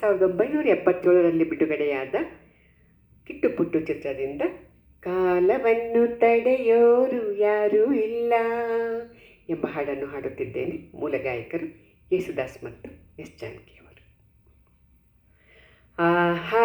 ಸಾವಿರದ ಒಂಬೈನೂರ ಎಪ್ಪತ್ತೇಳರಲ್ಲಿ ಬಿಡುಗಡೆಯಾದ ಕಿಟ್ಟುಪುಟ್ಟು ಚಿತ್ರದಿಂದ, ಕಾಲವನ್ನು ತಡೆಯೋರು ಯಾರೂ ಇಲ್ಲ ಎಂಬ ಹಾಡನ್ನು ಹಾಡುತ್ತಿದ್ದೇನೆ ಮೂಲ ಗಾಯಕರು ಯೇಸುದಾಸ್ ಮತ್ತು ಎಸ್ ಜಾನಕಿಯವರು. ಆಹಾ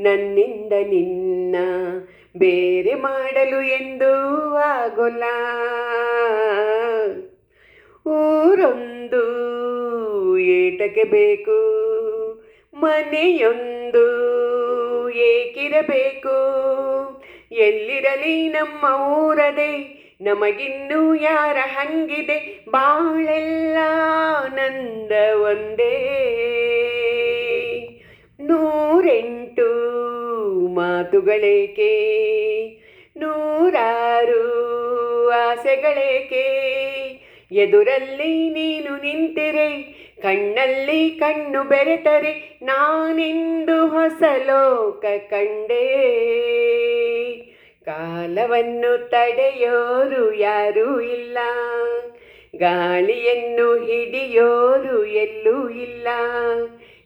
ನನ್ನಿಂದ ನಿನ್ನ ಬೇರೆ ಮಾಡಲು ಎಂದು ಆಗೋಲ್ಲ. ಊರೊಂದು ಏಟಕ್ಕೆ ಬೇಕು, ಮನೆಯೊಂದು ಏಕಿರಬೇಕು. ಎಲ್ಲಿರಲಿ ನಮ್ಮ ಊರದೆ, ನಮಗಿನ್ನೂ ಯಾರ ಹಂಗಿದೆ? ಬಾಳೆಲ್ಲ ನಂದ ಒಂದೇ. ಮಾತುಗಳೇಕೆ? ನೂರಾರು ಆಸೆಗಳೇಕೆ? ಎದುರಲ್ಲಿ ನೀನು ನಿಂತಿರೆ, ಕಣ್ಣಲ್ಲಿ ಕಣ್ಣು ಬೆರೆತರೆ, ನಾನಿಂದು ಹೊಸ ಲೋಕ ಕಂಡೇ? ಕಾಲವನ್ನು ತಡೆಯೋರು ಯಾರೂ ಇಲ್ಲ, ಗಾಳಿಯನ್ನು ಹಿಡಿಯೋರು ಎಲ್ಲೂ ಇಲ್ಲ.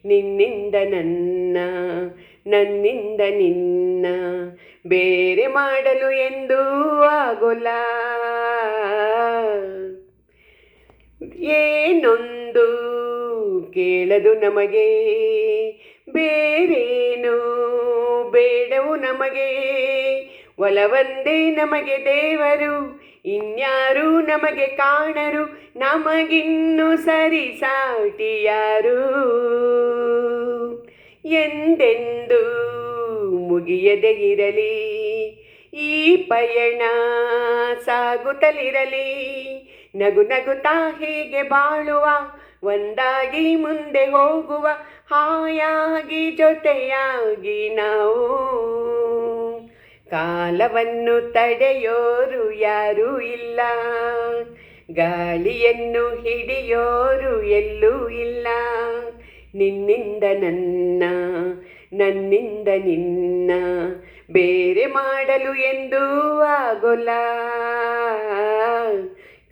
ನಿನ್ನಿಂದ ನನ್ನ ನನ್ನಿಂದ ನಿನ್ನ ಬೇರೆ ಮಾಡಲು ಎಂದೂ ಆಗೋಲ್ಲ. ಏನೊಂದು ಕೇಳದು ನಮಗೆ, ಬೇರೇನು ಬೇಡವು ನಮಗೆ. ಒಲವಂದೇ ನಮಗೆ ದೇವರು, ಇನ್ಯಾರು ನಮಗೆ ಕಾಣರು, ನಮಗಿನ್ನು ಸರಿ ಸಾಟಿ ಯಾರು ಎಂದೆಂದು ಮುಗಿಯದೆ ಇರಲಿ ಈ ಪಯಣ ಸಾಗುತ್ತಲಿರಲಿ? ನಗು ನಗುತ್ತಾ ಹೀಗೆ ಬಾಳುವ, ಒಂದಾಗಿ ಮುಂದೆ ಹೋಗುವ, ಹಾಯಾಗಿ ಜೊತೆಯಾಗಿ ನಾವು. ಕಾಲವನ್ನು ತಡೆಯೋರು ಯಾರೂ ಇಲ್ಲ, ಗಾಳಿಯನ್ನು ಹಿಡಿಯೋರು ಎಲ್ಲೂ ಇಲ್ಲ. ನಿನ್ನಿಂದ ನನ್ನ ನನ್ನಿಂದ ನಿನ್ನ ಬೇರೆ ಮಾಡಲು ಎಂದು ಆಗೋಲ್ಲ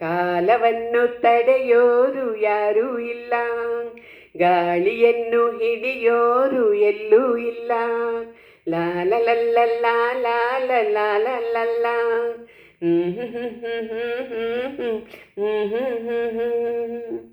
ಕಾಲವನ್ನು ತಡೆಯೋರು ಯಾರೂ ಇಲ್ಲ ಗಾಳಿಯನ್ನು ಹಿಡಿಯೋರು ಎಲ್ಲೂ ಇಲ್ಲ ಲಾಲ ಲಲ್ಲ ಲಾಲ ಹ್ಞೂ ಹ್ಞೂ ಹ್ಞೂ ಹ್ಞೂ ಹ್ಮ್ ಹ್ಮ್ ಹ್ಮ್ ಹ್ಮ್